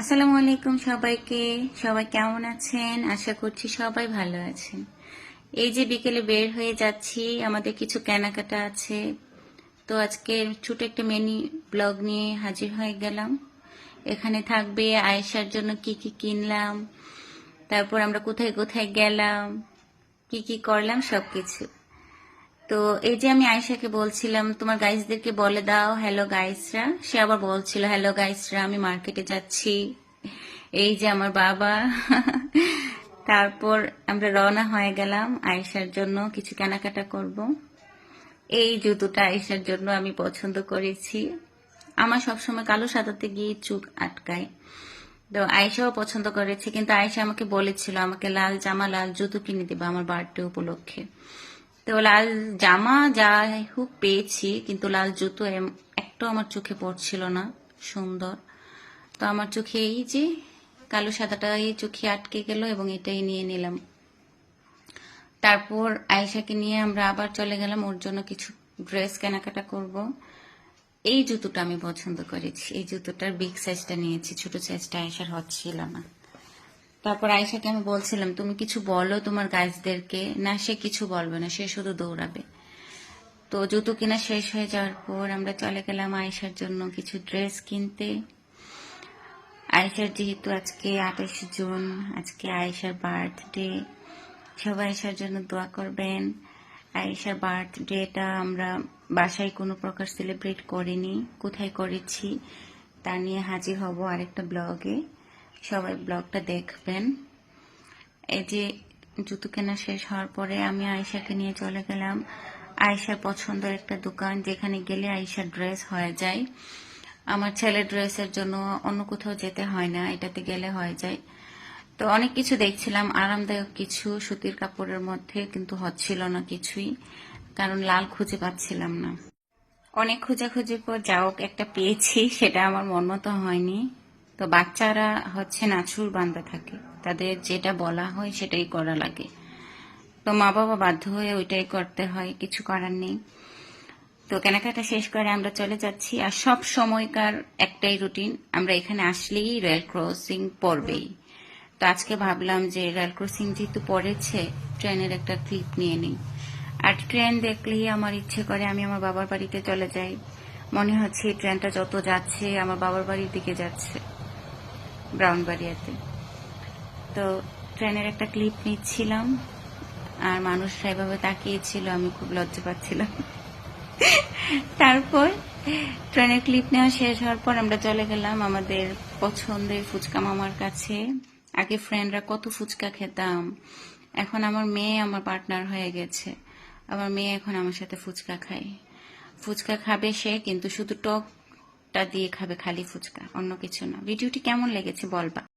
আসসালামু আলাইকুম সবাইকে। সবাই কেমন আছেন? আশা করছি সবাই ভালো আছেন। এই যে বিকেলে বের হয়ে যাচ্ছি, আমাদের কিছু কেনাকাটা আছে। তো আজকে ছোট একটা মেনি ব্লগ নিয়ে হাজির হয়ে গেলাম। এখানে থাকবে আয়েশার জন্য কি কি কিনলাম, তারপর আমরা কোথায় কোথায় গেলাম, কি কি করলাম, সবকিছু। তো এই যে আমি আয়েশাকে বলছিলাম, তোমার গাইসদেরকে বলে দাও হ্যালো গাইসরা। সে আবার বলছিল হ্যালো গাইসরা, আমি মার্কেটে যাচ্ছি। এই যে আমার বাবা। তারপর আমরা রওনা হয়ে গেলাম আয়েশার জন্য, কিছু কেনাকাটা করব। এই জুতোটা আয়েশার জন্য আমি পছন্দ করেছি। আমার সবসময় কালো সাদাতে গিয়ে চুপ আটকায়। তো আয়েশাও পছন্দ করেছে, কিন্তু আয়েশা আমাকে বলেছিল, আমাকে লাল জামা, লাল জুতো কিনে দেবে আমার বার্থডে উপলক্ষে। তো লাল জামা যাই হোক পেয়েছি, কিন্তু লাল জুতো একটাও আমার চোখে পড়ছিল না, সুন্দর। তো আমার চোখে এই যে কালো সাদাটা এই চোখে আটকে গেল এবং এটাই নিয়ে নিলাম। তারপর আয়েশাকে নিয়ে আমরা আবার চলে গেলাম, ওর জন্য কিছু ড্রেস কেনাকাটা করব। এই জুতোটা আমি পছন্দ করেছি। এই জুতোটার বিগ সাইজটা নিয়েছি, ছোট সাইজটা আয়েশার হচ্ছিল না। তারপর আয়েশাকে আমি বলছিলাম, তুমি কিছু বলো তোমার গাইজদেরকে না, সে কিছু বলবে না, সে শুধু দৌড়াবে। তো জুতো কিনা শেষ হয়ে যাওয়ার পর আমরা চলে গেলাম আয়েশার জন্য কিছু ড্রেস কিনতে। আয়েশার যেহেতু আজকে আঠাশ জুন, আজকে আয়েশার বার্থডে সবাই আয়েশার জন্য দোয়া করবেন। আয়েশার বার্থডেটা আমরা বাসায় কোনো প্রকার সেলিব্রেট করিনি, কোথায় করেছি তা নিয়ে হাজির হব আরেকটা ব্লগে সবাই ব্লগটা দেখবেন। এই যে জুতো কেনা শেষ হওয়ার পরে আমি আয়েশাকে নিয়ে চলে গেলাম। আয়েশার পছন্দের একটা দোকান যেখানে গেলে আয়েশার ড্রেস হয়ে যায়। আমার ছেলের ড্রেসের জন্য অন্য কোথাও যেতে হয় না, এটাতে গেলে হয়ে যায়। তো অনেক কিছু দেখছিলাম, আরামদায়ক কিছু, সুতির কাপড়ের মধ্যে, কিন্তু হচ্ছিল না কিছুই, কারণ লাল খুঁজে পাচ্ছিলাম না। অনেক খোঁজাখুঁজির পর যা হোক একটা পেয়েছি, সেটা আমার মন মতো হয়নি। তো বাচ্চারা হচ্ছে নাছুর বান্ধা থাকে। তাদের যেটা বলা হয় সেটাই করা লাগে। তো মা বাবা বাধ্য হয়ে ওইটাই করতে হয়, কিছু করার নেই। তো কেনাকাটা শেষ করে আমরা চলে যাচ্ছি আর সব সময়কার একটাই রুটিন, আমরা এখানে আসলেই রেল ক্রসিং পড়বেই। তো আজকে ভাবলাম যে রেল ক্রসিং যেহেতু পড়েছে, ট্রেনের একটা ক্লিপ নিয়ে নিই। আর ট্রেন দেখলেই আমার ইচ্ছে করে আমি আমার বাবার বাড়িতে চলে যাই। মনে হচ্ছে ট্রেনটা যত যাচ্ছে, আমার বাবার বাড়ির দিকে যাচ্ছে। ব্রাউনবাড়িয়াতে। তো ট্রেনের একটা ক্লিপ নিচ্ছিলাম, আর মানুষরা এভাবে তাকিয়েছিল, আমি খুব লজ্জা পাচ্ছিলাম। তারপর ট্রেনের ক্লিপ নেওয়া শেষ হওয়ার পর আমরা চলে গেলাম আমাদের পছন্দের ফুচকা মামার কাছে। আগে ফ্রেন্ডরা কত ফুচকা খেতাম। এখন আমার মেয়ে আমার পার্টনার হয়ে গেছে। আমার মেয়ে এখন আমার সাথে ফুচকা খায়। ফুচকা খাবে সে, কিন্তু শুধু টকটা দিয়ে খাবে খালি ফুচকা অন্য কিছু না। ভিডিওটি কেমন লেগেছে বলবা।